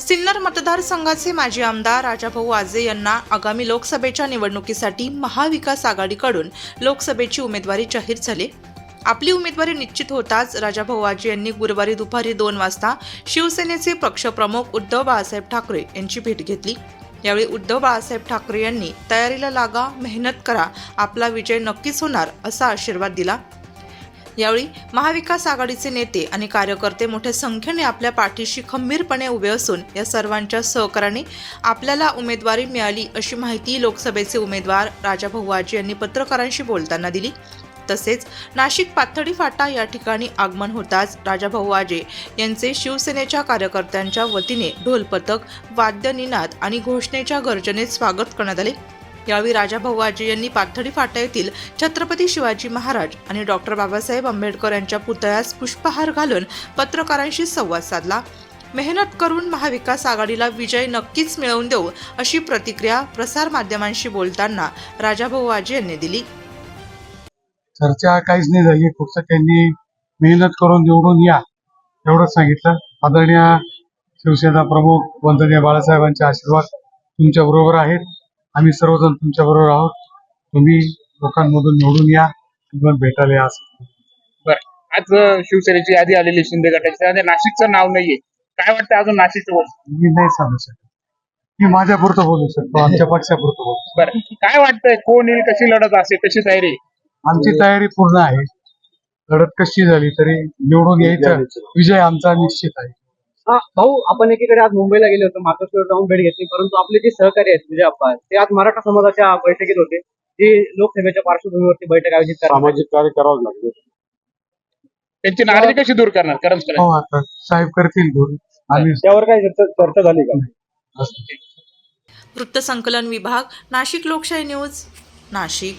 सिन्नर मतदारसंघाचे माजी आमदार राजाभाऊ आजे यांना आगामी लोकसभेच्या निवडणुकीसाठी महाविकास आघाडीकडून लोकसभेची उमेदवारी जाहीर झाली. आपली उमेदवारी निश्चित होताच राजाभाऊ आजे यांनी गुरुवारी दुपारी दोन वाजता शिवसेनेचे पक्षप्रमुख उद्धव बाळासाहेब ठाकरे यांची भेट घेतली. यावेळी उद्धव बाळासाहेब ठाकरे यांनी तयारीला लागा मेहनत करा आपला विजय नक्कीच होणार असा आशीर्वाद दिला. यावेळी महाविकास आघाडीचे नेते आणि कार्यकर्ते मोठ्या संख्येने आपल्या पाठीशी खंबीरपणे उभे असून या सर्वांच्या सहकार्याने आपल्याला उमेदवारी मिळाली अशी माहिती लोकसभेचे उमेदवार राजाभाऊ आजी यांनी पत्रकारांशी बोलताना दिली. तसेच नाशिक पाथडी फाटा या ठिकाणी आगमन होताच राजाभाऊ आजे यांचे शिवसेनेच्या कार्यकर्त्यांच्या वतीने ढोलपथक वाद्यनिनाद आणि घोषणेच्या गर्जनेत स्वागत करण्यात आले. यावेळी राजाभाऊ आजी यांनी पाथडी फाटा येथील छत्रपती शिवाजी महाराज आणि डॉक्टर बाबासाहेब आंबेडकर यांच्या पुतळ्यास पुष्पहार घालून पत्रकारांशी संवाद साधला. मेहनत करून महाविकास आघाडीला विजय नक्कीच मिळवून देऊ अशी प्रतिक्रिया प्रसार माध्यमांशी बोलताना राजाभाऊ आजी यांनी दिली. चर्चा काहीच नाही झाली फक्त त्यांनी मेहनत करून निवडून या एवढंच सांगितलं. आदरणीय शिवसेना प्रमुख वंदनीय बाळासाहेबांचे आशीर्वाद तुमच्या बरोबर आहेत. आम्ही सर्वजण तुमच्या बरोबर आहोत. तुम्ही लोकांमधून निवडून या. मग भेटायला या. असं बरं. आज शिवसेनेची यादी आलेली शिंदे गटाची. त्यामध्ये नाशिकचं नाव नाहीये. काय वाटतं अजून नाशिकचं वर्ष मी नाही सांगू शकत. मी माझ्या पुरतं बोलू शकतो. आमच्या पक्षापुरतं बोलू शकतो. बरं. काय वाटतंय? कोण येईल? कशी लढत असेल? कशी तयारी? आमची तयारी पूर्ण आहे. लढत कशी झाली तरी निवडून यायचं. विजय आमचा निश्चित आहे. हा, भाऊ आपण एकीकडे आज मुंबईला गेले होते मातोश्रीवर जाऊन भेट घेतली परंतु आपले जे सहकारी आहेत विजय अप्पा ते आज मराठा समाजाच्या बैठकीत होते जे लोकसभेच्या पार्श्वभूमीवरती बैठक आयोजित. सामाजिक कार्य करावं लागेल त्यांची नाराजी कशी दूर करणार? करम हो आता साहेब करतील दूर. आम्ही त्यावर काही चर्चा चर्चा झाली का? वृत्तसंकलन विभाग नाशिक लोकशाही न्यूज नाशिक.